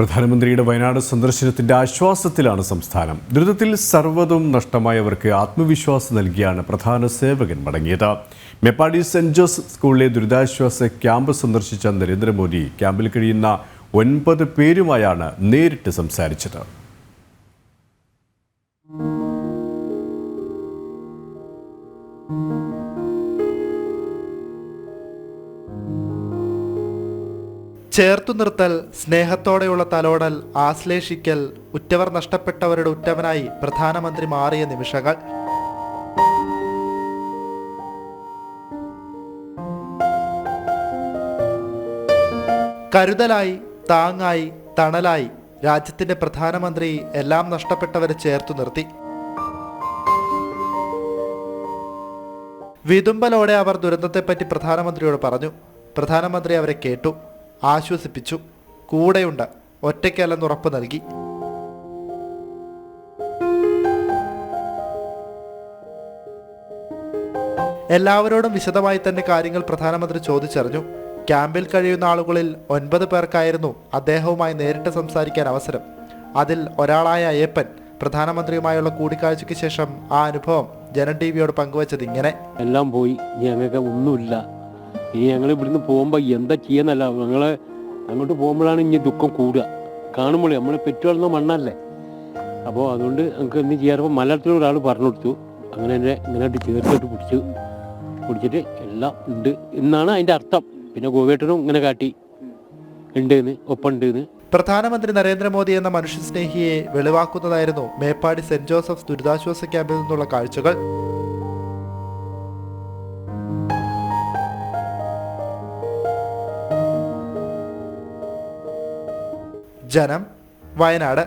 പ്രധാനമന്ത്രിയുടെ വയനാട് സന്ദർശനത്തിന്റെ ആശ്വാസത്തിലാണ് സംസ്ഥാനം. ദുരിതത്തിൽ സർവതും നഷ്ടമായവർക്ക് ആത്മവിശ്വാസം നൽകിയാണ് പ്രധാന സേവകൻ മടങ്ങിയത്. മെപ്പാടി സെന്റ് ജോസഫ് സ്കൂളിലെ ദുരിതാശ്വാസ ക്യാമ്പ് സന്ദർശിച്ച നരേന്ദ്രമോദി ക്യാമ്പിൽ കഴിയുന്ന ഒൻപത് പേരുമായാണ് നേരിട്ട് സംസാരിച്ചത്. ചേർത്തു നിർത്തൽ സ്നേഹത്തോടെയുള്ള തലോടൽ ആശ്ലേഷിക്കൽ ഉറ്റവർ നഷ്ടപ്പെട്ടവരുടെ ഉറ്റവനായി പ്രധാനമന്ത്രി മാറിയ നിമിഷങ്ങൾ. കരുതലായി താങ്ങായി തണലായി രാജ്യത്തിന്റെ പ്രധാനമന്ത്രി എല്ലാം നഷ്ടപ്പെട്ടവരെ ചേർത്തു നിർത്തി. വിതുമ്പലോടെ അവർ ദുരന്തത്തെപ്പറ്റി പ്രധാനമന്ത്രിയോട് പറഞ്ഞു. പ്രധാനമന്ത്രി അവരെ കേട്ടു. ആശ്വസിപ്പിച്ചു. കൂടെയുണ്ട്. ഒറ്റയ്ക്കല്ലെന്ന് ഉറപ്പ് നൽകി. എല്ലാവരോടും വിശദമായി തന്നെ കാര്യങ്ങൾ പ്രധാനമന്ത്രി ചോദിച്ചറിഞ്ഞു. ക്യാമ്പിൽ കഴിയുന്ന ആളുകളിൽ ഒൻപത് പേർക്കായിരുന്നു അദ്ദേഹവുമായി നേരിട്ട് സംസാരിക്കാൻ അവസരം. അതിൽ ഒരാളായ അയ്യപ്പൻ പ്രധാനമന്ത്രിയുമായുള്ള കൂടിക്കാഴ്ചയ്ക്ക് ശേഷം ആ അനുഭവം ജനൻ ടി വിയോട് പങ്കുവച്ചത് ഇങ്ങനെ. എല്ലാം പോയി. ഞങ്ങൾക്ക് ഒന്നുമില്ല. ഇനി ഞങ്ങൾ ഇവിടുന്ന് പോകുമ്പോൾ എന്താ ചെയ്യുന്നല്ല ഞങ്ങൾ അങ്ങോട്ട് പോകുമ്പോഴാണ് ഇനി ദുഃഖം കൂടുക. കാണുമ്പോൾ നമ്മൾ പെറ്റുവളർന്ന മണ്ണല്ലേ? അപ്പോൾ അതുകൊണ്ട് നമുക്ക് എന്ത് ചെയ്യാറുമ്പോൾ മലയാളത്തിൽ ഒരാൾ പറഞ്ഞു കൊടുത്തു. അങ്ങനെ എന്നെ ഇങ്ങനെ ചേർത്തിട്ട് പിടിച്ചു പിടിച്ചിട്ട് എല്ലാം ഉണ്ട്. എന്നാണ് അതിന്റെ അർത്ഥം. പിന്നെ ഗോവേട്ടനും ഇങ്ങനെ കാട്ടി. ഉണ്ട് എന്ന് ഒപ്പം ഉണ്ട് എന്ന് പ്രധാനമന്ത്രി നരേന്ദ്രമോദി എന്ന മനുഷ്യസ്നേഹിയെ വെളിവാക്കുന്നതായിരുന്നു മേപ്പാടി സെന്റ് ജോസഫ് ദുരിതാശ്വാസ ക്യാമ്പിൽ നിന്നുള്ള കാഴ്ചകൾ. ജനം വയനാട്